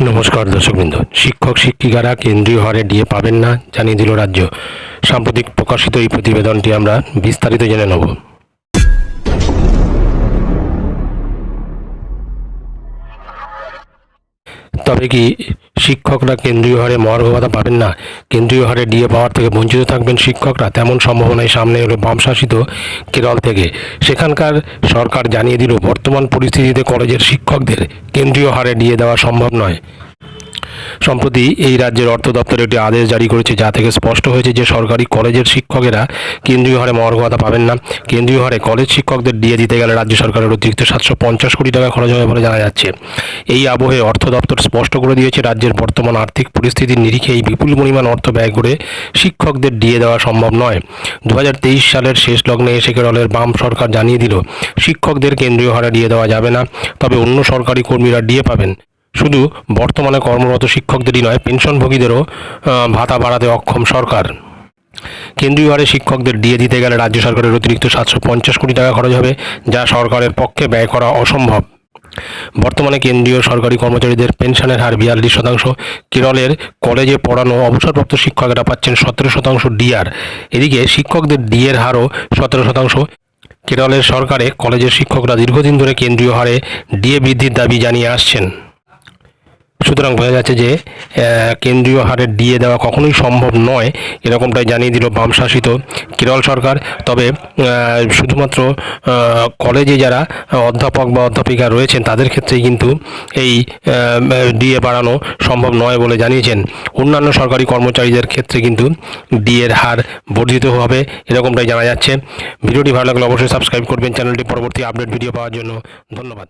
নমস্কার দর্শকবৃন্দ। শিক্ষক, শিক্ষিকারা কেন্দ্রীয় হারে ডিএ পাবেন না, জানিয়ে দিল রাজ্য। সাম্প্রতিক প্রকাশিত এই প্রতিবেদনটি আমরা বিস্তারিত জেনে নেব। তবে কি শিক্ষকরা কেন্দ্রীয় হারে মহার্ঘ পাবেন না? কেন্দ্রীয় হারে ডিএ পাওয়ার থেকে বঞ্চিত থাকবেন শিক্ষকরা, তেমন সম্ভাবনায় সামনে এলো বামশাসিত কেরল থেকে। সেখানকার সরকার জানিয়ে দিল, বর্তমান পরিস্থিতিতে কলেজের শিক্ষকদের কেন্দ্রীয় হারে ডিএ দেওয়া সম্ভব নয়। সম্প্রতি এই রাজ্যের অর্থ দপ্তর একটি আদেশ জারি করেছে, যা থেকে স্পষ্ট হয়েছে যে সরকারি কলেজের শিক্ষকেরা কেন্দ্রীয় হারে মহার্ঘ ভাতা পাবেন না। কেন্দ্রীয় হারে কলেজ শিক্ষকদের দিয়ে দিতে গেলে রাজ্য সরকারের অতিরিক্ত সাতশো পঞ্চাশ কোটি টাকা খরচ হবে বলে জানা যাচ্ছে। এই আবহে অর্থ দপ্তর স্পষ্ট করে দিয়েছে, রাজ্যের বর্তমান আর্থিক পরিস্থিতির নিরিখে এই বিপুল পরিমাণ অর্থ ব্যয় করে শিক্ষকদের দিয়ে দেওয়া সম্ভব নয়। দু সালের শেষ লগ্নে এসে কেরলের বাম সরকার জানিয়ে দিল, শিক্ষকদের কেন্দ্রীয় হারে দিয়ে দেওয়া যাবে না, তবে অন্য সরকারি কর্মীরা দিয়ে পাবেন। শুধু বর্তমানে কর্মরত শিক্ষকদেরই নয়, পেনশনভোগীদেরও ভাতা বাড়াতে অক্ষম সরকার। কেন্দ্রীয় হারে শিক্ষকদের দিয়ে দিতে গেলে রাজ্য সরকারের অতিরিক্ত সাতশো পঞ্চাশ কোটি টাকা খরচ হবে, যা সরকারের পক্ষে ব্যয় করা অসম্ভব। বর্তমানে কেন্দ্রীয় সরকারি কর্মচারীদের পেনশনের হার বিয়াল্লিশ শতাংশ, কেরলের কলেজে পড়ানো অবসরপ্রাপ্ত শিক্ষকেরা পাচ্ছেন সতেরো শতাংশ ডিআর। এদিকে শিক্ষকদের ডিএর হারও সতেরো শতাংশ। কেরলের সরকারে কলেজের শিক্ষকরা দীর্ঘদিন ধরে কেন্দ্রীয় হারে ডিএ বৃদ্ধির দাবি জানিয়ে আসছেন। সুতরাং বোঝা যাচ্ছে যে কেন্দ্রীয় হারে ডিএ দেওয়া কখনোই সম্ভব নয়। এরকমটাই জানিয়ে দিল বাম শাসিত কেরল সরকার। তবে শুধুমাত্র কলেজে যারা অধ্যাপক বা অধ্যাপিকা রয়েছেন, তাদের ক্ষেত্রেই কিন্তু এই ডিএ বাড়ানো সম্ভব নয় বলে জানিয়েছেন। অন্যান্য সরকারি কর্মচারীদের ক্ষেত্রে কিন্তু ডিএর হার বর্ধিত হবে, এরকমটাই জানা যাচ্ছে। ভিডিওটি ভালো লাগলে অবশ্যই সাবস্ক্রাইব করবেন। চ্যানেলটি পরবর্তী আপডেট ভিডিও পাওয়ার জন্য ধন্যবাদ।